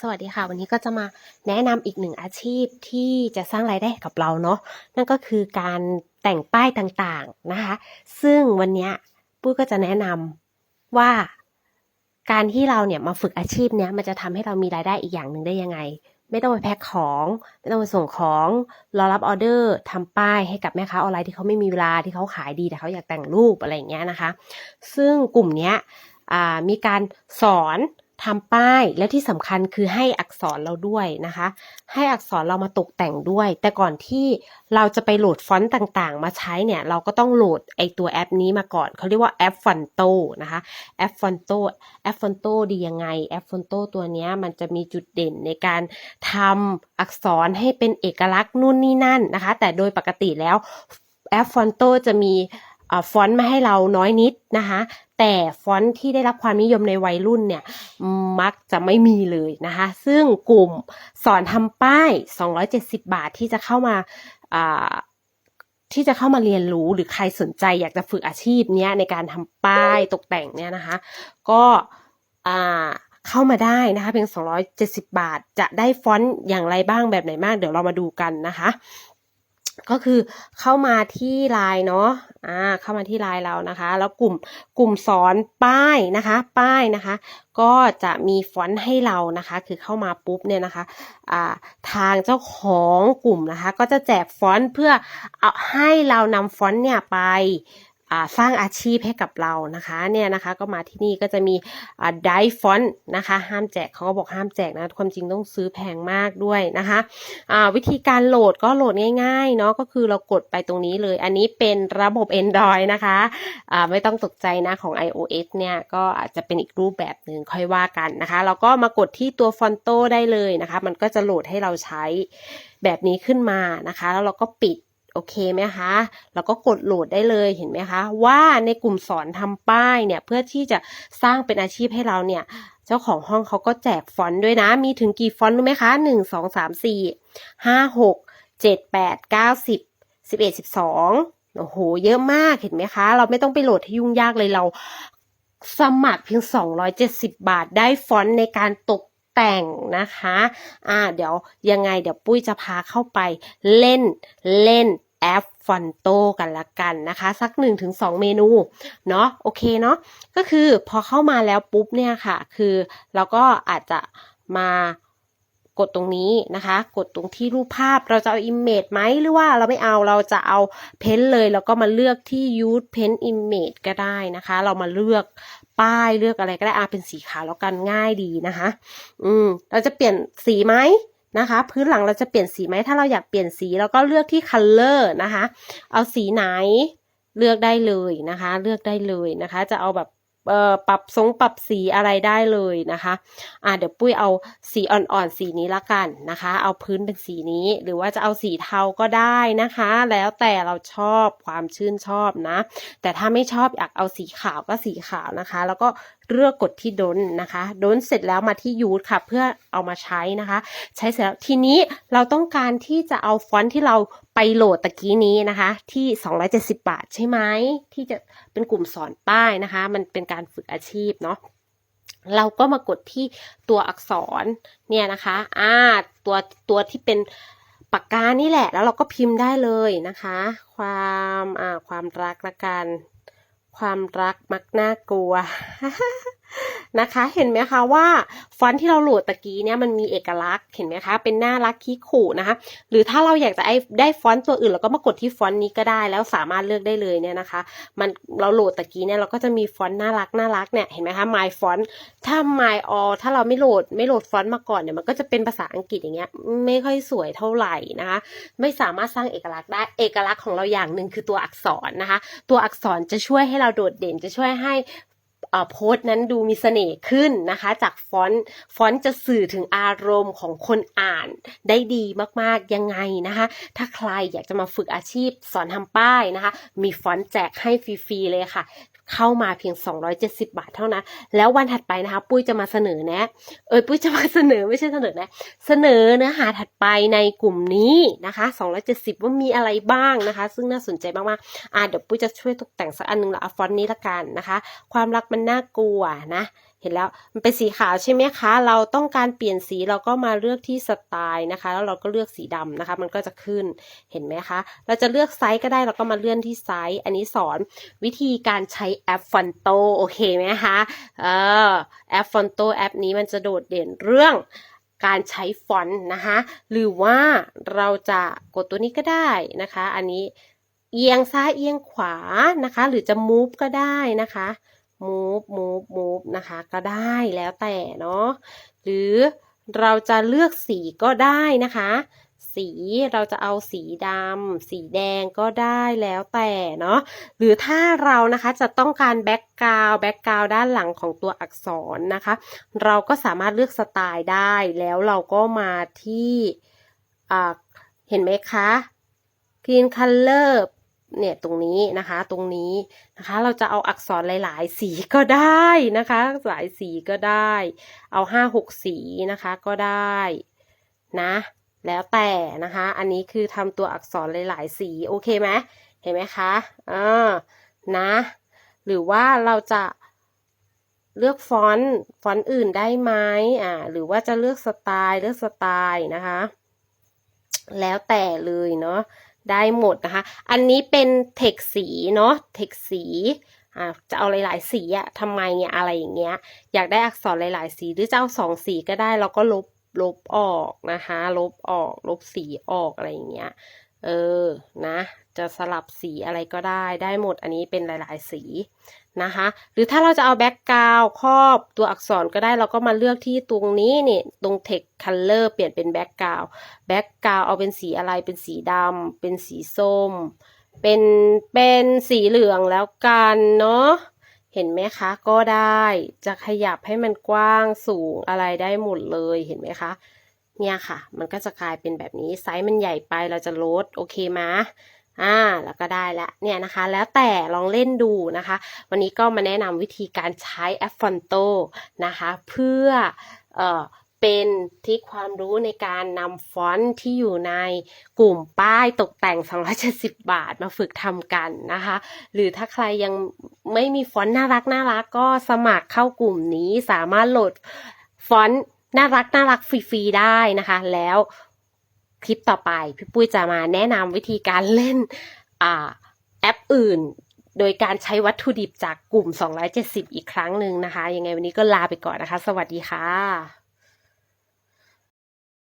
สวัสดีค่ะ วันนี้ก็จะมาแนะนำอีกหนึ่งอาชีพที่จะสร้างรายได้กับเราเนาะนั่นก็คือการแต่งป้ายต่างๆนะคะ ซึ่งวันนี้ปุ้ยก็จะแนะนำว่าการที่เราเนี่ยมาฝึกอาชีพเนี้ยมันจะทำให้เรามีรายได้อีกอย่างหนึ่งได้ยังไง ไม่ต้องไปแพ็คของไม่ต้องไปส่งของรอรับออเดอร์ทำป้ายให้กับแม่ค้าออนไลน์ที่เขาไม่มีเวลาที่เขาขายดีแต่เขาอยากแต่งรูปอะไรอย่างเงี้ยนะคะ ซึ่งกลุ่มเนี้ยมีการสอน ทำป้ายและที่สำคัญคือให้อักษรเราด้วยนะคะ ให้อักษรเรามาตกแต่งด้วย แต่ก่อนที่เราจะไปโหลดฟอนต์ต่างๆ มาใช้เนี่ย เราก็ต้องโหลดไอตัวแอปนี้มาก่อน เขาเรียกว่าแอปฟอนโตนะคะแอปฟอนโตแอปฟอนโตดียังไงแอปฟอนโตตัวนี้มันจะมีจุดเด่นในการทำอักษรให้เป็นเอกลักษณ์นู่นนี่นั่นนะคะ แต่โดยปกติแล้วแอปฟอนโตจะมี ฟอนต์มาให้เราน้อยนิดนะคะ แต่ฟอนต์ที่ได้รับความนิยมในวัยรุ่นเนี่ย มักจะไม่มีเลยนะคะ ซึ่งกลุ่มสอนทำป้าย 270 บาทที่จะเข้ามาที่จะเข้ามาเรียนรู้หรือใครสนใจอยากจะฝึกอาชีพเนี้ยในการทำป้ายตกแต่งเนี่ยนะคะ ก็เข้ามาได้นะคะเพียง 270 บาท จะได้ฟอนต์อย่างไรบ้างแบบไหนบ้างเดี๋ยวเรามาดูกันนะคะ ก็คือเข้ามาที่ไลน์เนาะอ่าเข้ามาที่ไลน์เรานะคะ แล้วกลุ่มกลุ่มสอนป้ายนะคะ ป้ายนะคะ ก็จะมีฟอนต์ให้เรานะคะ คือเข้ามาปุ๊บเนี่ยนะคะอ่าทางเจ้าของกลุ่มนะคะ ก็จะแจกฟอนต์เพื่อเอาให้เรานำฟอนต์เนี่ยไป สร้างอาชีพให้กับเรานะคะเนี่ยนะคะก็มาที่นี่ก็จะมีอ่าไดฟอนต์นะคะห้ามแจกเขาก็บอกห้ามแจกนะความจริงต้องซื้อแพงมากด้วยนะคะวิธีการโหลดก็โหลดง่ายๆเนาะก็คือเรากดไปตรงนี้เลย อันนี้เป็นระบบ Android นะคะอ่าไม่ต้องตกใจนะของ iOS เนี่ยก็อาจจะเป็นอีกรูปแบบหนึ่งค่อยว่ากันนะคะเราก็มากดที่ตัวฟอนโตได้เลยนะคะ มันก็จะโหลดให้เราใช้แบบนี้ขึ้นมานะคะ แล้วเราก็ปิด โอเคไหมคะแล้วก็กดโหลดได้เลยเห็นไหมคะว่าในกลุ่มสอนทำป้ายเนี่ยเพื่อที่จะสร้างเป็นอาชีพให้เราเนี่ยเจ้าของห้องเขาก็แจกฟอนต์ด้วยนะ มีถึงกี่ฟอนต์รู้ไหมคะหนึ่งสองสามสี่ห้าหกเจ็ดแปดเก้าสิบสิบเอ็ดสิบสองโอ้โห เยอะมากเห็นไหมคะ เราไม่ต้องไปโหลดให้ยุ่งยากเลยเราสมัครเพียง 270 บาทได้ฟอนต์ในการตก แต่งนะคะอ่าเดี๋ยวยังไงเดี๋ยวปุ้ยจะพาเข้าไปเล่นเล่นแอปฟอนโตกันละกันนะคะ สัก 1-2 เมนูเนาะโอเคเนาะก็คือพอเข้ามาแล้วปุ๊บเนี่ยค่ะ คือเราก็อาจจะมา กดตรงนี้นะคะ กดตรงที่รูปภาพเราจะเอา image ไหมหรือว่าเราไม่เอาเราจะเอาเพ้นเลย แล้วก็มาเลือกที่ use pen image ก็ได้นะคะ เรามาเลือกป้ายเลือกอะไรก็ได้อาเป็นสีขาวแล้วกันง่ายดีนะคะ อืมเราจะเปลี่ยนสีไหมนะคะ พื้นหลังเราจะเปลี่ยนสีไหมถ้าเราอยากเปลี่ยนสีเราก็เลือกที่ color นะคะ เอาสีไหนเลือกได้เลยนะคะ เลือกได้เลยนะคะ จะเอาแบบ ปรับทรงปรับสีอะไรได้เลยนะคะอ่าเดี๋ยวปุ้ยเอาสีอ่อนๆสีนี้ละกันนะคะ เอาพื้นเป็นสีนี้ หรือว่าจะเอาสีเทาก็ได้นะคะ แล้วแต่เราชอบความชื่นชอบนะ แต่ถ้าไม่ชอบอยากเอาสีขาวก็สีขาวนะคะ แล้วก็ เลือกกดที่ดนนะคะดนเสร็จแล้วมาที่ยูทค่ะ เพื่อเอามาใช้นะคะ ใช้เสร็จแล้วทีนี้เราต้องการที่จะเอาฟอนต์ที่เราไปโหลดตะกี้นี้นะคะ ที่ 270 บาทใช่ไหมที่จะเป็นกลุ่มสอนป้ายนะคะ มันเป็นการฝึกอาชีพเนาะเราก็มากดที่ตัวอักษรเนี่ยนะคะอ่าตัวตัวที่เป็นปากกานี่แหละ แล้วเราก็พิมพ์ได้เลยนะคะ ความอ่าความรักละกัน ความรักมักน่ากลัว นะคะ เห็นไหมคะว่าฟอนต์ที่เราโหลดตะกี้เนี่ยมันมีเอกลักษณ์เห็นไหมคะ เป็นน่ารักคิขู่นะคะ หรือถ้าเราอยากจะได้ฟอนต์ตัวอื่นเราก็มากดที่ฟอนต์นี้ก็ได้แล้วสามารถเลือกได้เลยเนี่ยนะคะ มันเราโหลดตะกี้เนี่ยเราก็จะมีฟอนต์น่ารักน่ารักเนี่ยเห็นไหมคะ my font ถ้า my all ถ้าเราไม่โหลดไม่โหลดฟอนต์มาก่อนเนี่ยมันก็จะเป็นภาษาอังกฤษอย่างเงี้ยไม่ค่อยสวยเท่าไหร่นะคะ ไม่สามารถสร้างเอกลักษณ์ได้เอกลักษณ์ของเราอย่างหนึ่งคือตัวอักษรนะคะ ตัวอักษรจะช่วยให้เราโดดเด่นจะช่วยให้ โพสต์นั้นดูมีเสน่ห์ขึ้นนะคะ จากฟอนต์ฟอนต์จะสื่อถึงอารมณ์ของคนอ่านได้ดีมากๆยังไงนะคะ ถ้าใครอยากจะมาฝึกอาชีพสอนทำป้ายนะคะ มีฟอนต์แจกให้ฟรีๆเลยค่ะ เข้ามาเพียง 270 บาทเท่านั้น แล้ววันถัดไปนะคะ ปุ้ยจะมาเสนอแนะเอยปุ้ยจะมาเสนอไม่ใช่เสนอแนะ เสนอเนื้อหาถัดไปในกลุ่มนี้นะคะ 270 ว่ามีอะไรบ้างนะคะ ซึ่งน่าสนใจมากๆอ่าเดี๋ยวปุ้ยจะช่วยตกแต่งสักอันหนึงละอฟอนต์นี้ละกันนะคะ ความรักมันน่ากลัวนะเห็นแล้วมันเป็นสีขาวใช่ไหมคะ เราต้องการเปลี่ยนสีเราก็มาเลือกที่สไตล์นะคะ แล้วเราก็เลือกสีดำนะคะ มันก็จะขึ้นเห็นไหมคะ เราจะเลือกไซส์ก็ได้เราก็มาเลื่อนที่ไซส์ อันนี้สอนวิธีการใช้แอปฟอนโตโอเคไหมคะเออแอปฟอนโตแอปนี้มันจะโดดเด่นเรื่องการใช้ฟอนต์นะคะ หรือว่าเราจะกดตัวนี้ก็ได้นะคะ อันนี้เอียงซ้ายเอียงขวานะคะ หรือจะ move ก็ได้นะคะ move move move นะคะก็ได้แล้วแต่เนาะหรือเราจะเลือกสีก็ได้นะคะ สีเราจะเอาสีดำสีแดงก็ได้แล้วแต่เนาะหรือถ้าเรานะคะจะต้องการแบ็กกราวแบ็กกราวด้านหลังของตัวอักษรนะคะ เราก็สามารถเลือกสไตล์ได้แล้วเราก็มาที่อ่าเห็นไหมคะ Green Color เนี่ยตรงนี้นะคะ ตรงนี้นะคะ เราจะเอาอักษรหลาย ๆ สีก็ได้นะคะ หลายสีก็ได้ เอาห้าหกสีนะคะก็ได้นะ แล้วแต่นะคะ อันนี้คือทำตัวอักษรหลาย ๆ สีโอเคไหมเห็นไหมคะอ่านะ หรือว่าเราจะเลือกฟอนต์ฟอนต์อื่นได้ไหมอ่า หรือว่าจะเลือกสไตล์เลือกสไตล์นะคะ แล้วแต่เลยเนาะ ได้หมดนะคะ อันนี้เป็นเทคสีเนาะเทคสีจะเอาหลายๆสีอะทำไมเนี่ยอะไรอย่างเงี้ย อยากได้อักษรหลายๆสีหรือจะเอาสองสีก็ได้ แล้วก็ลบลบออกนะคะ ลบออก ลบสีออกอะไรอย่างเงี้ย เออ นะ จะสลับสีอะไรก็ได้ ได้หมด อันนี้เป็นหลาย ๆ สีนะคะ หรือถ้าเราจะเอาแบ็กกราวครอบตัวอักษรก็ได้ เราก็มาเลือกที่ตรงนี้นี่ ตรง text color เปลี่ยนเป็นแบ็กกราวแบ็กกราวเอาเป็นสีอะไร เป็นสีดำ เป็นสีส้ม เป็น เป็นสีเหลืองแล้วกันเนาะ เห็นไหมคะ ก็ได้ จะขยับให้มันกว้างสูงอะไรได้หมดเลย เห็นไหมคะ เนี่ยค่ะ มันก็จะกลายเป็นแบบนี้ไซส์มันใหญ่ไปเราจะลดโอเคไหมอ่าแล้วก็ได้ละเนี่ยนะคะ แล้วแต่ลองเล่นดูนะคะ วันนี้ก็มาแนะนำวิธีการใช้แอปฟอนโตนะคะ เพื่อเอ่อเป็นที่ความรู้ในการนำฟอนต์ที่อยู่ในกลุ่มป้ายตกแต่ง 270 บาทมาฝึกทำกันนะคะ หรือถ้าใครยังไม่มีฟอนต์น่ารักน่ารักก็สมัครเข้ากลุ่มนี้สามารถโหลดฟอนต์ น่ารักน่ารักฟรีๆได้นะคะ แล้วคลิปต่อไปพี่ปุ้ยจะมาแนะนำวิธีการเล่นอ่าแอปอื่น โดยการใช้วัตถุดิบจากกลุ่ม 270 อีกครั้งหนึ่งนะคะ ยังไงวันนี้ก็ลาไปก่อนนะคะ สวัสดีค่ะ